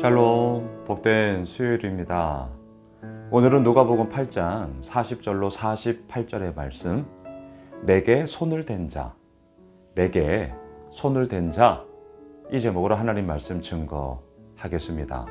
샬롬 복된 수요일입니다. 오늘은 누가복음 8장 40절로 48절의 말씀 내게 손을 댄 자, 내게 손을 댄 자 이 제목으로 하나님 말씀 증거하겠습니다.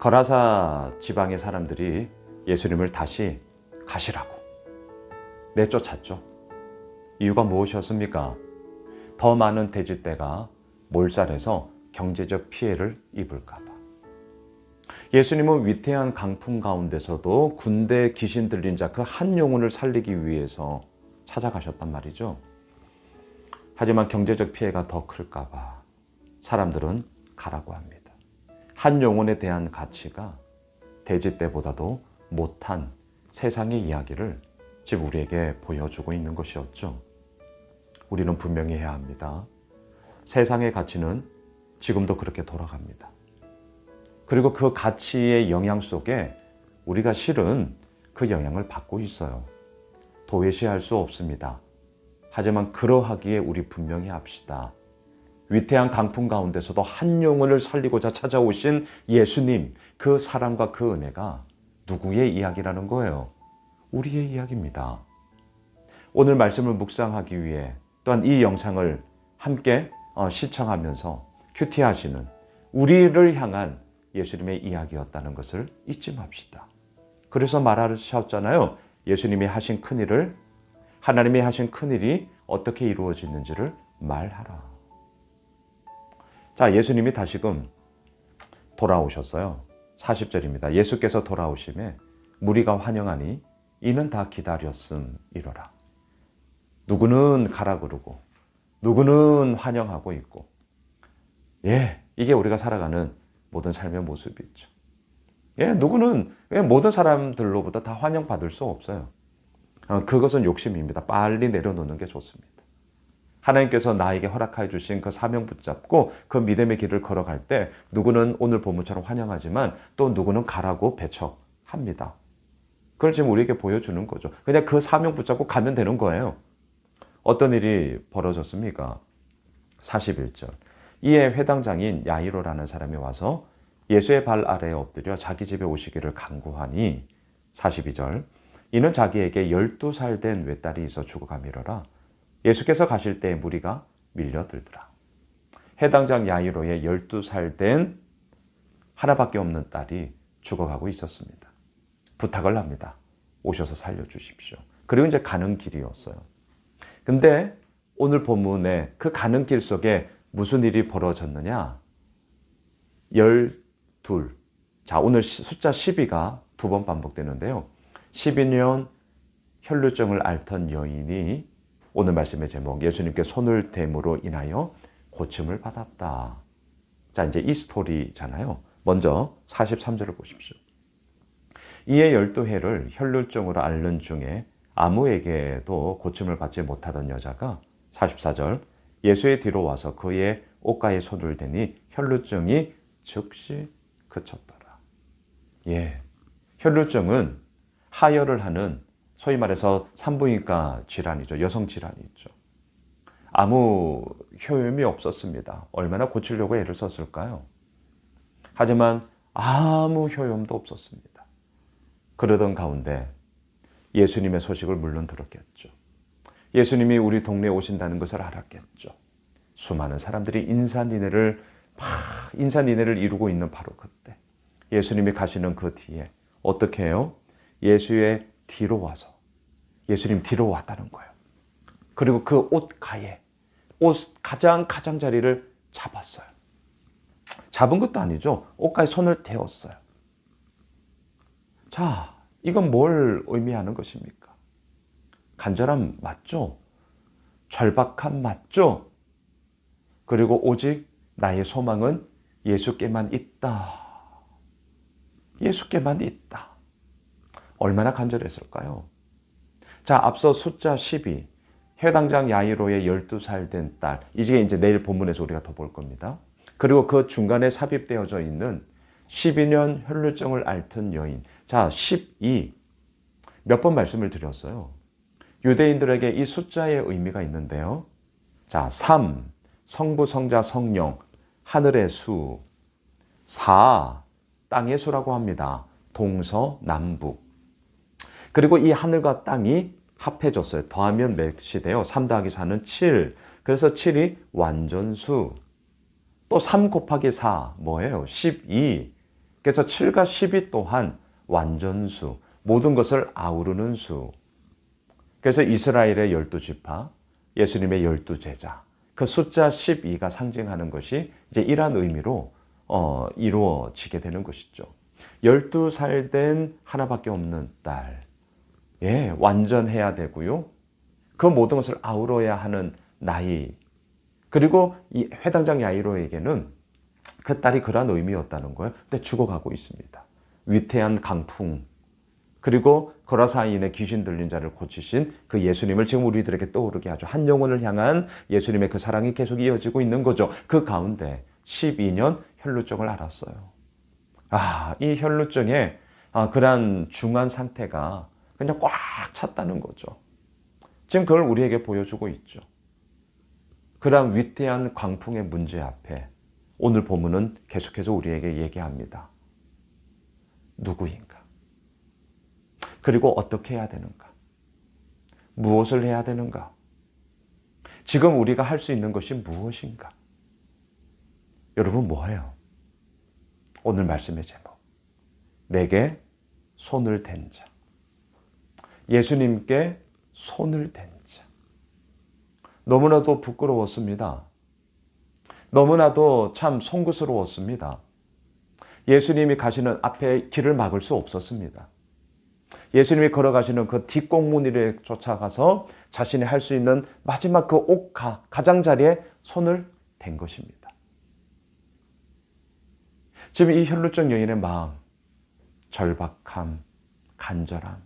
거라사 지방의 사람들이 예수님을 다시 가시라고 내쫓았죠. 이유가 무엇이었습니까? 더 많은 돼지떼가 몰살해서 경제적 피해를 입을까봐. 예수님은 위태한 강풍 가운데서도 군대 귀신 들린 자 그 한 영혼을 살리기 위해서 찾아가셨단 말이죠. 하지만 경제적 피해가 더 클까봐 사람들은 가라고 합니다. 한 영혼에 대한 가치가 돼지 때보다도 못한 세상의 이야기를 지금 우리에게 보여주고 있는 것이었죠. 우리는 분명히 해야 합니다. 세상의 가치는 지금도 그렇게 돌아갑니다. 그리고 그 가치의 영향 속에 우리가 실은 그 영향을 받고 있어요. 도외시할 수 없습니다. 하지만 그러하기에 우리 분명히 합시다. 위태한 강풍 가운데서도 한 영혼을 살리고자 찾아오신 예수님, 그 사랑과 그 은혜가 누구의 이야기라는 거예요? 우리의 이야기입니다. 오늘 말씀을 묵상하기 위해 또한 이 영상을 함께 어, 시청하면서 큐티하시는 우리를 향한 예수님의 이야기였다는 것을 잊지 맙시다. 그래서 말하셨잖아요. 예수님이 하신 큰 일을 하나님이 하신 큰 일이 어떻게 이루어지는지를 말하라. 자, 예수님이 다시금 돌아오셨어요. 40절입니다. 예수께서 돌아오심에 무리가 환영하니 이는 다 기다렸음 이러라. 누구는 가라 그러고 누구는 환영하고 있고 예, 이게 우리가 살아가는 모든 삶의 모습이죠. 예, 누구는 모든 사람들로보다 다 환영받을 수 없어요. 어, 그것은 욕심입니다. 빨리 내려놓는 게 좋습니다. 하나님께서 나에게 허락해 주신 그 사명 붙잡고 그 믿음의 길을 걸어갈 때 누구는 오늘 본문처럼 환영하지만 또 누구는 가라고 배척합니다. 그걸 지금 우리에게 보여주는 거죠. 그냥 그 사명 붙잡고 가면 되는 거예요. 어떤 일이 벌어졌습니까? 41절. 이에 회당 장인 야이로라는 사람이 와서 예수의 발 아래에 엎드려 자기 집에 오시기를 간구하니 42절. 이는 자기에게 12살 된 외딸이 있어 죽어가미러라. 예수께서 가실 때 무리가 밀려들더라. 해당장 야이로의 12살 된 하나밖에 없는 딸이 죽어가고 있었습니다. 부탁을 합니다. 오셔서 살려주십시오. 그리고 이제 가는 길이었어요. 근데 오늘 본문에 그 가는 길 속에 무슨 일이 벌어졌느냐? 12. 자, 오늘 숫자 12가 두 번 반복되는데요. 12년 혈루증을 앓던 여인이 오늘 말씀의 제목 예수님께 손을 댐으로 인하여 고침을 받았다. 자, 이제 이 스토리잖아요. 먼저 43절을 보십시오. 이에 열두 해를 혈루증으로 앓는 중에 아무에게도 고침을 받지 못하던 여자가 44절 예수의 뒤로 와서 그의 옷가에 손을 대니 혈루증이 즉시 그쳤더라. 예. 혈루증은 하혈을 하는 소위 말해서 산부인과 질환이죠. 여성 질환이 있죠. 아무 효험이 없었습니다. 얼마나 고치려고 애를 썼을까요? 하지만 아무 효험도 없었습니다. 그러던 가운데 예수님의 소식을 물론 들었겠죠. 예수님이 우리 동네에 오신다는 것을 알았겠죠. 수많은 사람들이 인산인해를 막 인산인해를 이루고 있는 바로 그때 예수님이 가시는 그 뒤에 어떻게 해요? 예수의 뒤로 와서 예수님 뒤로 왔다는 거예요. 그리고 그 옷가에 옷 가장 가장 자리를 잡았어요. 잡은 것도 아니죠. 옷가에 손을 대었어요. 자, 이건 뭘 의미하는 것입니까? 간절함 맞죠? 절박함 맞죠? 그리고 오직 나의 소망은 예수께만 있다. 예수께만 있다. 얼마나 간절했을까요? 자, 앞서 숫자 12. 해당장 야이로의 12살 된 딸. 이게 이제 내일 본문에서 우리가 더 볼 겁니다. 그리고 그 중간에 삽입되어져 있는 12년 혈루증을 앓던 여인. 자, 12. 몇 번 말씀을 드렸어요. 유대인들에게 이 숫자의 의미가 있는데요. 자, 3. 성부, 성자, 성령. 하늘의 수. 사, 땅의 수라고 합니다. 동서 남북. 그리고 이 하늘과 땅이 합해졌어요. 더하면 몇이 돼요? 3 더하기 4는 7. 그래서 7이 완전수. 또 3 곱하기 4 뭐예요? 12. 그래서 7과 12 또한 완전수. 모든 것을 아우르는 수. 그래서 이스라엘의 열두 지파, 예수님의 열두 제자, 그 숫자 12가 상징하는 것이 이제 이러한 의미로 어, 이루어지게 되는 것이죠. 12살 된 하나밖에 없는 딸. 예, 완전해야 되고요. 그 모든 것을 아우러야 하는 나이. 그리고 이 회당장 야이로에게는 그 딸이 그러한 의미였다는 거예요. 근데 죽어가고 있습니다. 위태한 강풍. 그리고 거라사인의 귀신 들린 자를 고치신 그 예수님을 지금 우리들에게 떠오르게 하죠. 한 영혼을 향한 예수님의 그 사랑이 계속 이어지고 있는 거죠. 그 가운데 12년 혈루증을 앓았어요. 아, 이 혈루증의 아, 그러한 중한 상태가 그냥 꽉 찼다는 거죠. 지금 그걸 우리에게 보여주고 있죠. 그러한 위태한 광풍의 문제 앞에 오늘 본문은 계속해서 우리에게 얘기합니다. 누구인가? 그리고 어떻게 해야 되는가? 무엇을 해야 되는가? 지금 우리가 할 수 있는 것이 무엇인가? 여러분 뭐예요? 오늘 말씀의 제목. 내게 손을 댄 자. 예수님께 손을 댄 자. 너무나도 부끄러웠습니다. 너무나도 참 송구스러웠습니다. 예수님이 가시는 앞에 길을 막을 수 없었습니다. 예수님이 걸어가시는 그 뒷공문이를 쫓아가서 자신이 할 수 있는 마지막 그 옥가, 가장자리에 손을 댄 것입니다. 지금 이 혈루증 여인의 마음, 절박함, 간절함,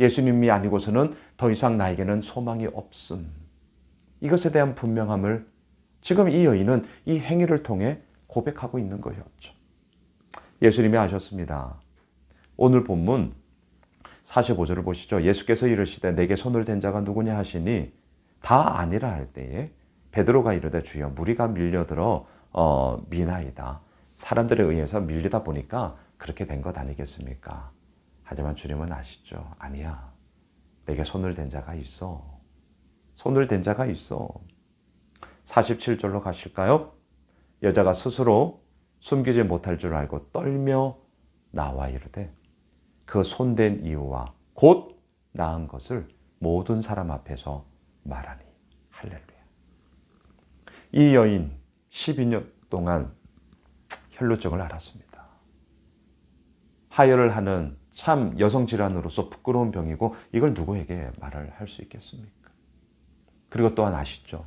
예수님이 아니고서는 더 이상 나에게는 소망이 없음. 이것에 대한 분명함을 지금 이 여인은 이 행위를 통해 고백하고 있는 것이었죠. 예수님이 아셨습니다. 오늘 본문 45절을 보시죠. 예수께서 이르시되 내게 손을 댄 자가 누구냐 하시니 다 아니라 할 때에 베드로가 이르되 주여 무리가 밀려들어 어, 미나이다. 사람들에 의해서 밀리다 보니까 그렇게 된 것 아니겠습니까? 하지만 주님은 아시죠? 아니야. 내게 손을 댄 자가 있어. 손을 댄 자가 있어. 47절로 가실까요? 여자가 스스로 숨기지 못할 줄 알고 떨며 나와 이르되 그 손댄 이유와 곧 나은 것을 모든 사람 앞에서 말하니 할렐루야. 이 여인 12년 동안 혈루증을 앓았습니다. 하혈을 하는 참 여성 질환으로서 부끄러운 병이고 이걸 누구에게 말을 할 수 있겠습니까? 그리고 또한 아시죠?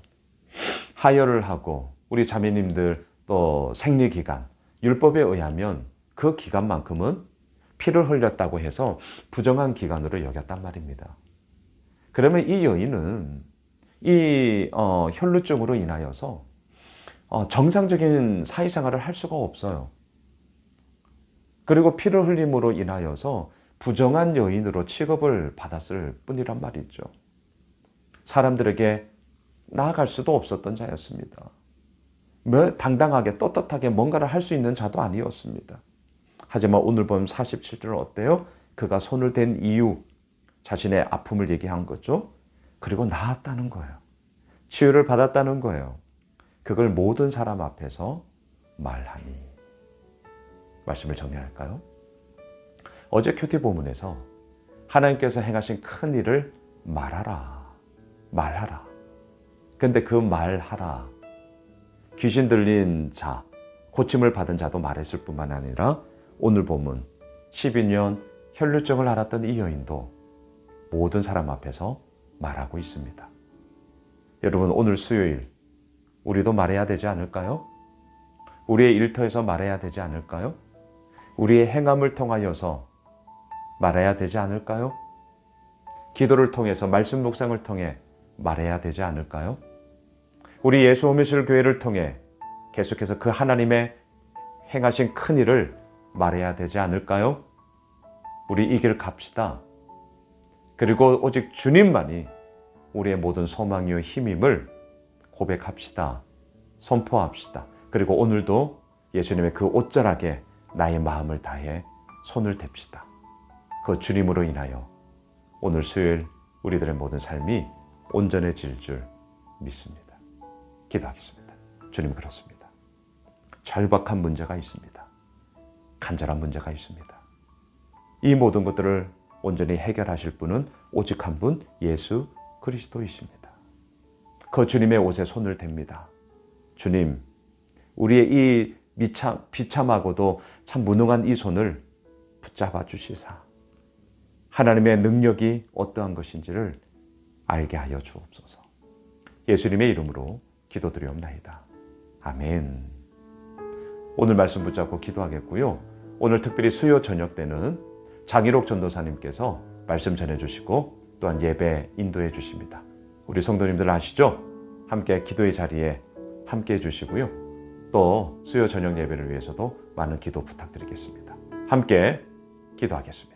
하혈을 하고 우리 자매님들 또 생리 기간 율법에 의하면 그 기간만큼은 피를 흘렸다고 해서 부정한 기간으로 여겼단 말입니다. 그러면 이 여인은 이 어, 혈루증으로 인하여서 어, 정상적인 사회생활을 할 수가 없어요. 그리고 피를 흘림으로 인하여서 부정한 여인으로 취급을 받았을 뿐이란 말이죠. 사람들에게 나아갈 수도 없었던 자였습니다. 뭐 당당하게 떳떳하게 뭔가를 할 수 있는 자도 아니었습니다. 하지만 오늘 보면 47절 어때요? 그가 손을 댄 이유, 자신의 아픔을 얘기한 거죠. 그리고 나았다는 거예요. 치유를 받았다는 거예요. 그걸 모든 사람 앞에서 말하니. 말씀을 정리할까요? 어제 큐티 본문에서 하나님께서 행하신 큰 일을 말하라. 말하라. 근데 그 말하라. 귀신 들린 자, 고침을 받은 자도 말했을 뿐만 아니라 오늘 본문 12년 혈류증을 앓았던 이 여인도 모든 사람 앞에서 말하고 있습니다. 여러분 오늘 수요일 우리도 말해야 되지 않을까요? 우리의 일터에서 말해야 되지 않을까요? 우리의 행함을 통하여서 말해야 되지 않을까요? 기도를 통해서 말씀 묵상을 통해 말해야 되지 않을까요? 우리 예수 오미실 교회를 통해 계속해서 그 하나님의 행하신 큰 일을 말해야 되지 않을까요? 우리 이 길 갑시다. 그리고 오직 주님만이 우리의 모든 소망이요 힘임을 고백합시다. 선포합시다. 그리고 오늘도 예수님의 그 옷자락에 나의 마음을 다해 손을 댑시다. 그 주님으로 인하여 오늘 수요일 우리들의 모든 삶이 온전해질 줄 믿습니다. 기도하겠습니다. 주님 그렇습니다. 절박한 문제가 있습니다. 간절한 문제가 있습니다. 이 모든 것들을 온전히 해결하실 분은 오직 한 분 예수 그리스도이십니다. 그 주님의 옷에 손을 댑니다. 주님, 우리의 이 미참, 비참하고도 참 무능한 이 손을 붙잡아 주시사 하나님의 능력이 어떠한 것인지를 알게 하여 주옵소서. 예수님의 이름으로 기도드리옵나이다. 아멘. 오늘 말씀 붙잡고 기도하겠고요. 오늘 특별히 수요 저녁 때는 장일옥 전도사님께서 말씀 전해주시고 또한 예배 인도해 주십니다. 우리 성도님들 아시죠? 함께 기도의 자리에 함께 해주시고요. 또 수요 저녁 예배를 위해서도 많은 기도 부탁드리겠습니다. 함께 기도하겠습니다.